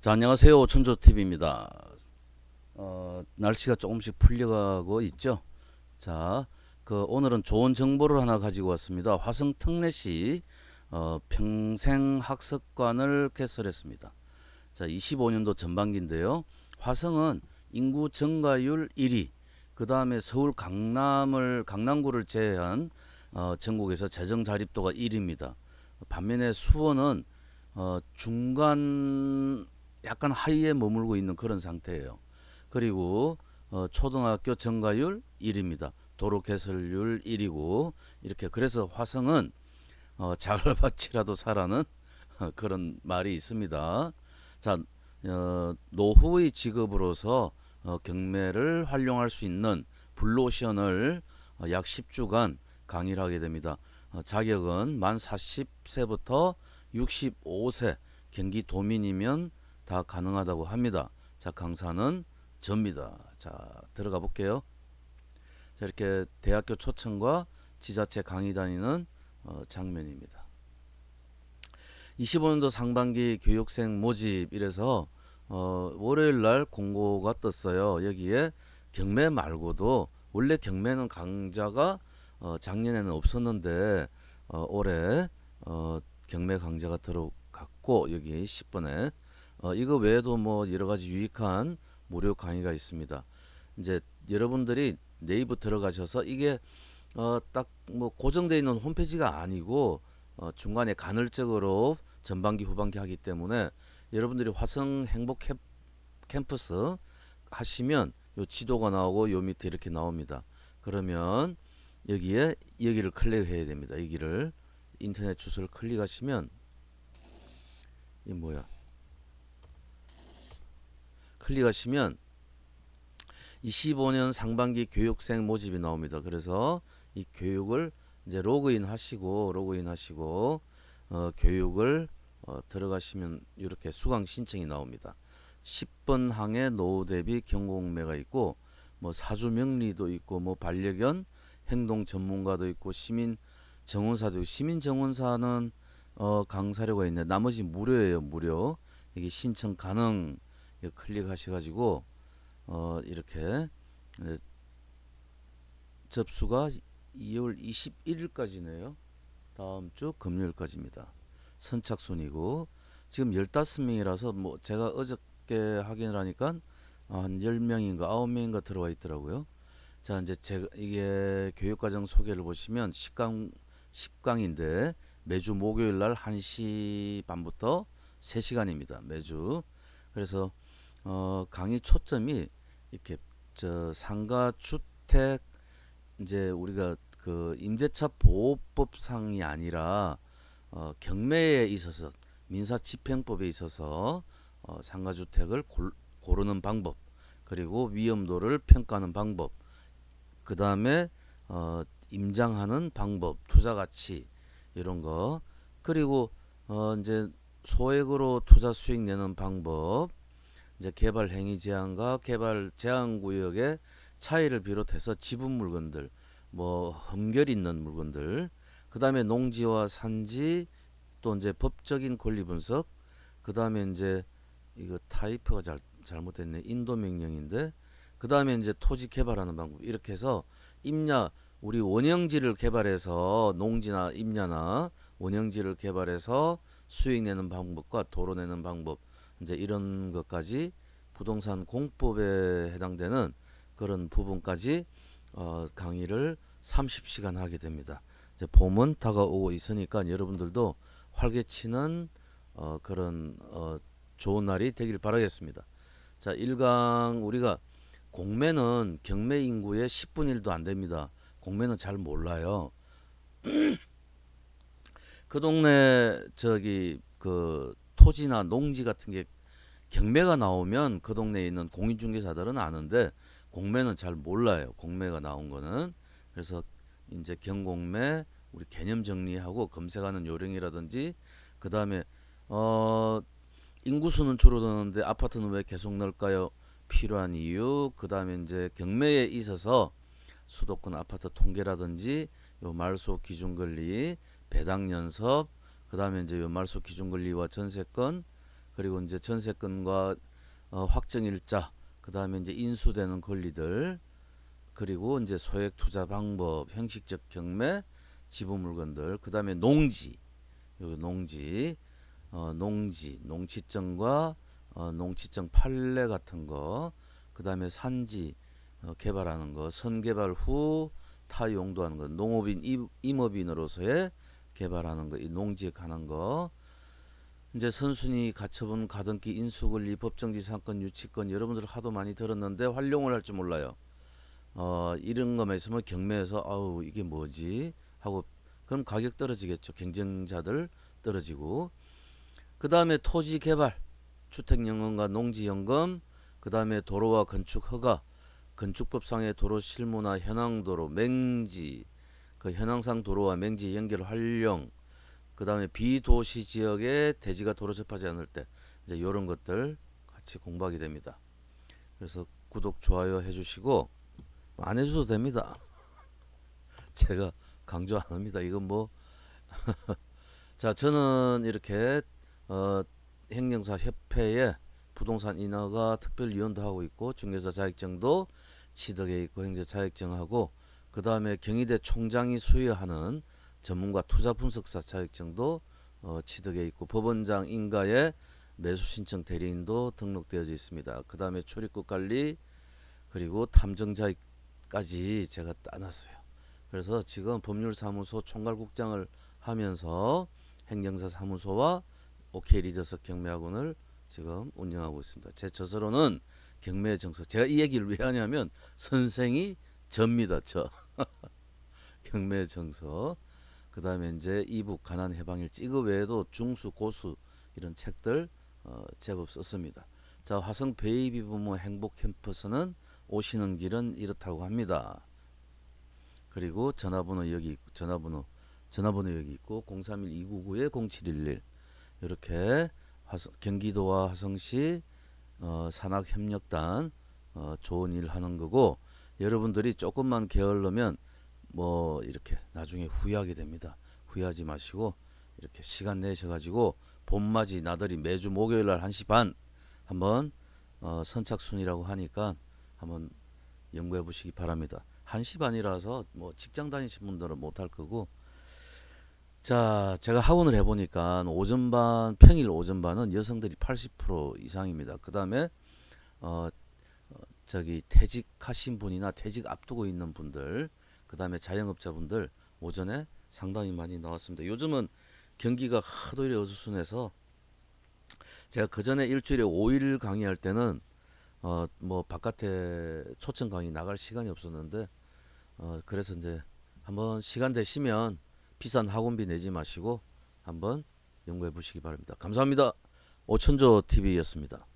자, 안녕하세요. 천조TV입니다. 어, 날씨가 조금씩 풀려가고 있죠. 자, 그 오늘은 좋은 정보를 하나 가지고 왔습니다. 화성 특례시 어, 평생학습관을 개설했습니다. 자, 25년도 전반기인데요. 화성은 인구 증가율 1위, 그 다음에 서울 강남을 강남구를 제외한 어, 전국에서 재정 자립도가 1위입니다. 반면에 수원은 어, 중간 약간 하위에 머물고 있는 그런 상태예요. 그리고 어, 초등학교 증가율 1위입니다. 도로 개설률 1위고 이렇게 그래서 화성은 어, 자갈밭이라도 사라는 어, 그런 말이 있습니다. 자, 어, 노후의 직업으로서 어, 경매를 활용할 수 있는 블루오션을 어, 약 10주간 강의를 하게 됩니다. 어, 자격은 만 40세부터 65세 경기 도민이면 다 가능하다고 합니다. 자, 강사는 접니다. 자, 들어가 볼게요. 자, 이렇게 대학교 초청과 지자체 강의 다니는 어, 장면입니다. 25년도 상반기 교육생 모집 이래서 어, 월요일 날 공고가 떴어요. 여기에 경매 말고도 원래 경매는 강좌가 어, 작년에는 없었는데 어, 올해 어, 경매 강좌가 들어갔고 여기 10번에 어, 이거 외에도 뭐 여러 가지 유익한 무료 강의가 있습니다. 이제 여러분들이 네이버 들어가셔서 이게 어, 딱 뭐 고정되어 있는 홈페이지가 아니고 어, 중간에 간헐적으로 전반기 후반기 하기 때문에 여러분들이 화성 행복 캠- 캠퍼스 하시면 요 지도가 나오고 요 밑에 이렇게 나옵니다. 그러면 여기에 여기를 클릭해야 됩니다. 여기를 인터넷 주소를 클릭하시면 이 뭐야? 클릭하시면 25년 상반기 교육생 모집이 나옵니다. 그래서 이 교육을 이제 로그인 하시고 로그인 하시고 어, 교육을 어, 들어가시면 이렇게 수강 신청이 나옵니다. 10번 항에 노후 대비 경공매가 있고 뭐 사주 명리도 있고 뭐 반려견 행동 전문가도 있고 시민 정원사도 시민 정원사는 어, 강사료가 있네. 나머지 무료예요, 무료. 여기 신청 가능 클릭하셔가지고 어, 이렇게 네, 접수가 2월 21일까지네요. 다음 주 금요일까지입니다. 선착순이고 지금 15명이라서 뭐 제가 어저께 확인을 하니까 한 10명인가 9명인가 들어와 있더라고요. 자, 이제 제가 이게 교육과정 소개를 보시면 10강 10강인데 매주 목요일 날 1시 반부터 3시간입니다. 매주. 그래서 어, 강의 초점이 이렇게 저 상가 주택 이제 우리가 그 임대차 보호법상이 아니라 어, 경매에 있어서 민사 집행법에 있어서 어, 상가 주택을 골, 고르는 방법 그리고 위험도를 평가하는 방법 그 다음에 어, 임장하는 방법 투자 가치 이런 거 그리고 어, 이제 소액으로 투자 수익 내는 방법 이제 개발 행위 제한과 개발 제한 구역의 차이를 비롯해서 지분 물건들 뭐 흠결 있는 물건들 그다음에 농지와 산지 또 이제 법적인 권리 분석 그다음에 이제 이거 타이프가 잘 잘못됐네. 인도 명령인데 그다음에 이제 토지 개발하는 방법. 이렇게 해서 임야 우리 원형지를 개발해서 농지나 임야나 원형지를 개발해서 수익 내는 방법과 도로 내는 방법 이제 이런 것까지 부동산 공법에 해당되는 그런 부분까지 어, 강의를 30시간 하게 됩니다. 이제 봄은 다가오고 있으니까 여러분들도 활개치는 어, 그런 어, 좋은 날이 되길 바라겠습니다. 자, 1강 우리가 공매는 경매 인구의 10분의 1도 안 됩니다. 공매는 잘 몰라요. 그 동네 저기 그 토지나 농지 같은 게 경매가 나오면 그 동네에 있는 공인중개사들은 아는데 공매는 잘 몰라요. 공매가 나온 거는 그래서 이제 경공매 우리 개념 정리하고 검색하는 요령이라든지 그 다음에 어 인구수는 줄어드는데 아파트는 왜 계속 넓까요? 필요한 이유 그 다음에 이제 경매에 있어서 수도권 아파트 통계라든지 요 말소 기준 권리 배당 연섭 그 다음에 이제 요 말소 기준 권리와 전세권 그리고 이제 전세권과 어, 확정일자, 그 다음에 이제 인수되는 권리들, 그리고 이제 소액 투자 방법, 형식적 경매, 지부 물건들, 그 다음에 농지, 요 농지, 어, 농지, 농지증과 어, 농지증 판례 같은 거, 그 다음에 산지 어, 개발하는 거, 선개발 후 타용도하는 거, 농업인, 임- 임업인으로서의 개발하는 거, 이 농지에 관한 거, 이제 선순위, 가처분, 가등기, 인수권리, 법정지 상권, 유치권 여러분들 하도 많이 들었는데 활용을 할 줄 몰라요. 어, 이런 있으면 경매에서 아우 이게 뭐지 하고 그럼 가격 떨어지겠죠. 경쟁자들 떨어지고 그 다음에 토지 개발, 주택연금과 농지연금, 그 다음에 도로와 건축 허가, 건축법상의 도로 실무나 현황도로, 맹지, 그 현황상 도로와 맹지 연결 활용, 그 다음에 비도시 지역에 대지가 도로 접하지 않을 때 이제 이런 것들 같이 공부하게 됩니다. 그래서 구독, 좋아요 해주시고 안 해줘도 됩니다. 제가 강조 안 합니다. 이건 뭐 자, 저는 이렇게 어, 행정사 협회에 부동산 인허가 특별위원도 하고 있고 중개사 자격증도 취득해 있고 행정 자격증하고 그 다음에 경희대 총장이 수여하는 전문가 투자 분석사 자격증도 어, 취득해 있고 법원장 인가에 매수 신청 대리인도 등록되어져 있습니다. 그 다음에 출입국 관리 그리고 탐정 자격까지 제가 따놨어요. 그래서 지금 법률사무소 총괄국장을 하면서 행정사 사무소와 OK 리더석 경매학원을 지금 운영하고 있습니다. 제 저서로는 경매 정석. 제가 이 얘기를 왜 하냐면 선생이 접니다. 저 경매 정석. 그 다음에 이제 이북 가난 해방일지 이거 외에도 중수 고수 이런 책들 어, 제법 썼습니다. 자 화성 베이비 부모 행복 캠퍼스는 오시는 길은 이렇다고 합니다. 그리고 전화번호 여기 전화번호 전화번호 여기 있고 031-299-0711 이렇게 화성, 경기도와 화성시 어, 산학협력단 어, 좋은 일 하는 거고 여러분들이 조금만 게을르면 뭐 이렇게 나중에 후회하게 됩니다. 후회하지 마시고 이렇게 시간 내셔가지고 봄맞이 나들이 매주 목요일 날 1시 반 한번 어, 선착순이라고 하니까 한번 연구해 보시기 바랍니다. 1시 반이라서 뭐 직장 다니신 분들은 못할 거고 자 제가 학원을 해보니까 오전반 평일 오전반은 여성들이 80% 이상입니다. 그 다음에 어, 어, 저기 퇴직하신 분이나 퇴직 앞두고 있는 분들 그 다음에 자영업자분들 오전에 상당히 많이 나왔습니다. 요즘은 경기가 하도 이래 어수선해서 제가 그 전에 일주일에 5일 강의할 때는 어 뭐 바깥에 초청 강의 나갈 시간이 없었는데 어 그래서 이제 한번 시간 되시면 비싼 학원비 내지 마시고 한번 연구해 보시기 바랍니다. 감사합니다. 오천조 TV였습니다.